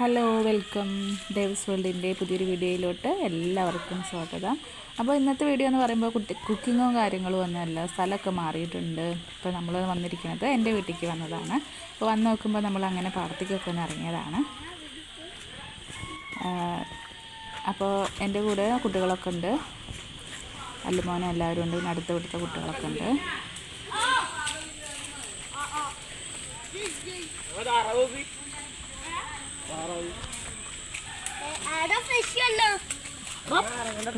Hello welcome. Devas വേൾഡിന്റെ പുതിയൊരു വീഡിയോയിലോട്ട് എല്ലാവർക്കും സ്വാഗതം. അപ്പോൾ ഇന്നത്തെ വീഡിയോ എന്ന് പറയുമ്പോൾ കുട്ടി കുക്കിങ്ങും കാര്യങ്ങളും ഒന്നുമല്ല സ്ഥലമൊക്കെ മാറിയിട്ടുണ്ട്. ഇപ്പോൾ നമ്മൾ വന്നിരിക്കുന്നത് എന്റെ വീട്ടിലേക്ക് വന്നതാണ്. അപ്പോൾ വന്ന് നോക്കുമ്പോൾ നമ്മൾ അങ്ങനെ പാർട്ടിക്കൊക്കെ ഒന്ന് ഇറങ്ങിയതാണ്. അപ്പോൾ എന്റെ കൂടെ കുട്ടികളൊക്കെ ഉണ്ട്. അല്ലുമോനും എല്ലാവരും ഉണ്ട്. പിന്നെ അടുത്ത വിടുത്ത കുട്ടികളൊക്കെ ഉണ്ട്.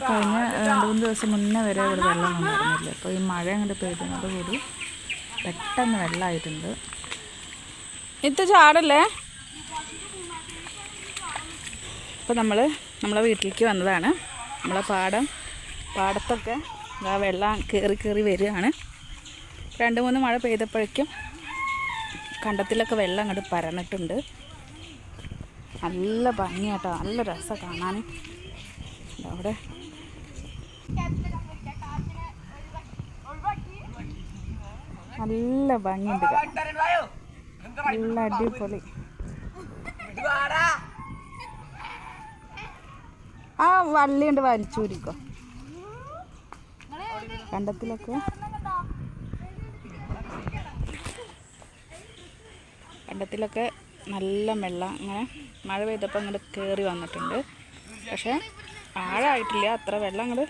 കഴിഞ്ഞ രണ്ട് മൂന്ന് ദിവസം മുന്നേ വരെ ഇവിടെ വെള്ളം വന്നിരുന്നില്ല. അപ്പോൾ ഈ മഴ അങ്ങോട്ട് പെയ്തതോട് കൂടി പെട്ടെന്ന് വെള്ളമായിട്ടുണ്ട് ഇത് ചാടല്ലേ? ഇപ്പോൾ നമ്മൾ നമ്മളെ വീട്ടിലേക്ക് വന്നതാണ്. നമ്മളെ പാടം പാടത്തൊക്കെ ആ വെള്ളം കയറി കയറി വരികയാണ്. രണ്ട് മൂന്ന് മഴ പെയ്തപ്പോഴേക്കും കണ്ടത്തിലൊക്കെ വെള്ളം അങ്ങോട്ട് പരന്നിട്ടുണ്ട്. നല്ല ഭംഗിയാട്ടോ. നല്ല രസം കാണാൻ അവിടെ. നല്ല ഭംഗിയുണ്ട്. നല്ല അടിപൊളി. ആ വള്ളിയുണ്ട് വലിച്ചൂരിക്കോ കണ്ടത്തിലൊക്കെ. കണ്ടത്തിലൊക്കെ നല്ല വെള്ളം അങ്ങനെ മഴ പെയ്തപ്പോൾ അങ്ങോട്ട് കയറി വന്നിട്ടുണ്ട്. പക്ഷേ ആഴമായിട്ടില്ല അത്ര വെള്ളം അങ്ങോട്ട്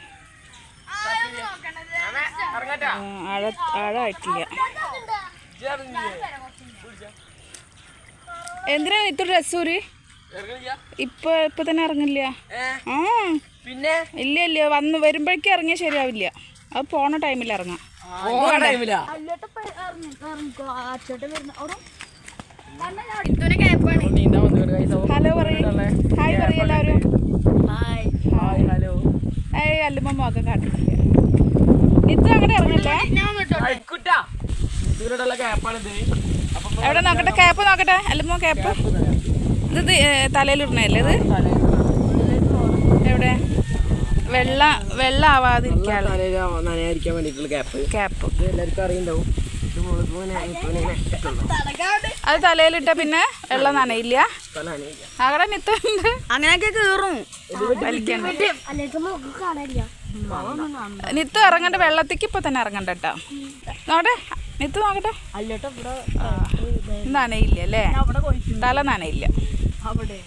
ആഴ ആഴമായിട്ടില്ല എന്തിനാ ഇത്ര രസൂരി ഇപ്പൊ ഇപ്പൊ തന്നെ ഇറങ്ങില്ല ആ. പിന്നെ? ഇല്ല ഇല്ല. വന്ന് വരുമ്പോഴേക്കും ഇറങ്ങിയ ശരിയാവില്ല. അത് പോണ ടൈമിൽ ഇറങ്ങാം. ടൈമില്ല ഹലോ പറയ്. ഹായ് പറയ് എല്ലാവരും. ഹലോ ഏയ് അല്ലുമ്മ മുഖം കാട്ടില്ല ഇത്. അങ്ങോട്ട് ഇറങ്ങില്ലേ എവിടെ നോക്കട്ടെ? ക്യാപ്പ് നോക്കട്ടെ? അല്ലുമ്മ ക്യാപ്പ് ഇത്. തലയിലിടണല്ലേ ഇത് എവിടെ? വെള്ള വെള്ള ആവാതിരിക്കാൻ ക്യാപ്പ് ക്യാപ്പ് എല്ലാവർക്കും അറിയണ്ടാവും അത് തലയിലിട്ട പിന്നെ വെള്ളം നനയില്ല. തല നനയില്ല. അവിടെ നിത്തുണ്ട് അങ്ങനെയൊക്കെ കേറും നിത്ത് ഇറങ്ങണ്ട വെള്ളത്തേക്ക് ഇപ്പൊ തന്നെ ഇറങ്ങണ്ട കേട്ടോ നോട്ടെ നിത്ത് നോക്കട്ടെ. നനയില്ല അല്ലേ? തല നനയില്ല. അവിടെ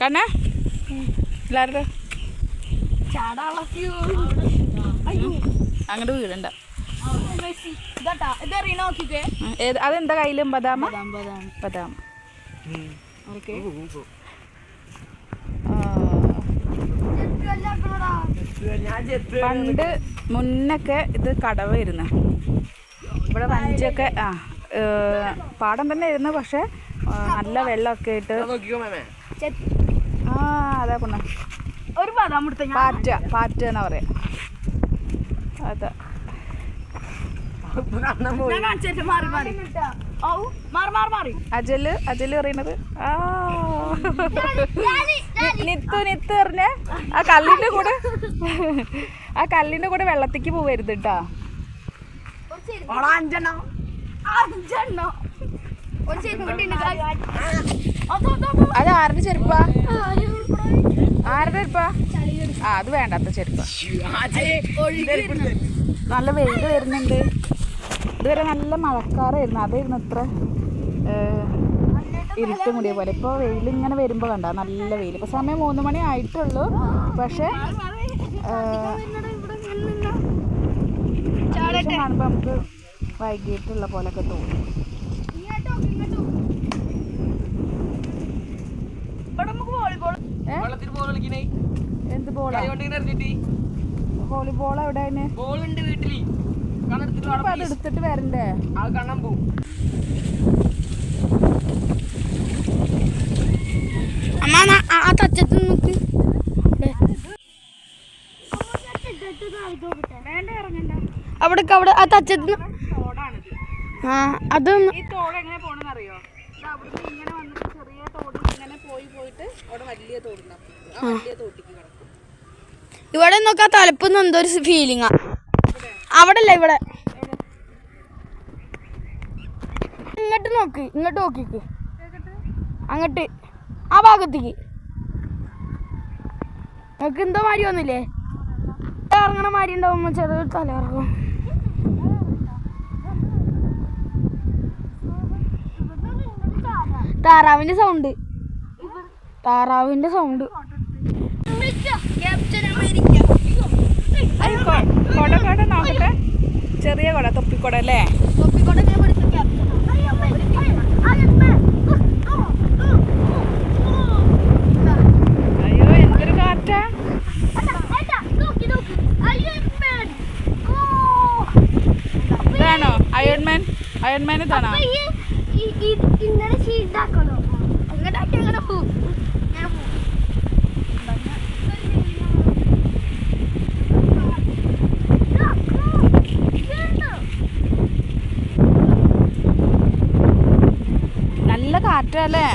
കണ്ണേ. എല്ലാവരുടെ അങ്ങോട്ട് വീടണ്ട അതെന്താ കയ്യിലും? ബദാമ? ബദാം. ഓക്കെ. പണ്ട് മുന്നൊക്കെ ഇത് കടവായിരുന്നു. ഇവിടെ വഞ്ചൊക്കെ ആ പാടം തന്നെ ഇരുന്ന് പക്ഷെ നല്ല വെള്ളമൊക്കെ ഇട്ട് ആ അതാ കൊണ്ട ഒരു പാറ്റ പാറ്റ എന്നാ പറയാ. അതാ. ഞാൻ കാണിച്ചിട്ട് മാറി മാറി ഔ മാറി മാറി മാറി അജൽ അജൽ പറയുന്നത്. ആ. നിത്തു നിത്തു പറഞ്ഞ ആ കല്ലിന്റെ കൂടെ ആ കല്ലിന്റെ കൂടെ വെള്ളത്തേക്ക് പോവരുത് കേട്ടാ അഞ്ചെണ്ണം അഞ്ചെണ്ണോ അത് ആരുടെ ചെരുപ്പാ? ആരുടെ ചെരുപ്പാ? ആ അത് വേണ്ടാത്ത ചെരുപ്പാ. നല്ല വെയിൽ വരുന്നുണ്ട്. ഇതുവരെ നല്ല മഴക്കാറായിരുന്നു. അതായിരുന്നു ഇത്ര ഇരുട്ട് മുടിയ പോലെ. ഇപ്പോൾ വെയിൽ ഇങ്ങനെ വരുമ്പോൾ കണ്ട നല്ല വെയിൽ ഇപ്പോൾ സമയം മൂന്ന് മണി ആയിട്ടുള്ളൂ. പക്ഷേ കാണുമ്പോൾ നമുക്ക് വൈകിട്ടുള്ള പോലൊക്കെ തോന്നും. എന്ത് ബോളാ? വോളിബോൾ എവിടെ ബോൾ ഉണ്ട് അത് എടുത്തിട്ട് വരണ്ടേ? ആ കണ്ണം പോ അമ്മ ആ തച്ചത്ത് നോക്ക്. അവിടെ അവിടെ ആ തച്ചത്ത് ആ അതൊന്ന് ഈ തോട് എങ്ങനെ പോണെന്ന് അറിയോ അവിടുന്ന് ഇങ്ങനെ വന്നിട്ട് ചെറിയ തോട് ഇങ്ങനെ പോയി പോയിട്ട് അവിടെ വലിയ തോടുണ്ടാവും. ആ വലിയ തോട്ടിക്ക് കിടക്കും. ഇവിടെ നോക്കാ തലപ്പൊന്നും എന്തോ ഒരു ഫീലിംഗാ അവിടെ അല്ല ഇവിടെ ഇങ്ങോട്ട് നോക്ക് ഇങ്ങോട്ട് നോക്കിക്ക് അങ്ങോട്ട് ആ ഭാഗത്തേക്ക് നമുക്ക് എന്തോ മാരി വന്നില്ലേ ഇറങ്ങണ മാരി ഉണ്ടാവുമ്പോ ചെറിയൊരു തല ഇറങ്ങും താറാവിന്റെ സൗണ്ട് താറാവിന്റെ സൗണ്ട് കൊട നോക്കട്ടെ ചെറിയ കൊട തൊപ്പിക്കുട അല്ലേ? അയ്യോ എന്തൊരു കാറ്റാ? ഇതാണോ? അയൺമാൻ അയൺമാൻ ഇതാണോ? ഇന്നലെ ചെയ്താക്കണോ അങ്ങനെ അങ്ങനെ ഞാൻ പോകും അല്ലേ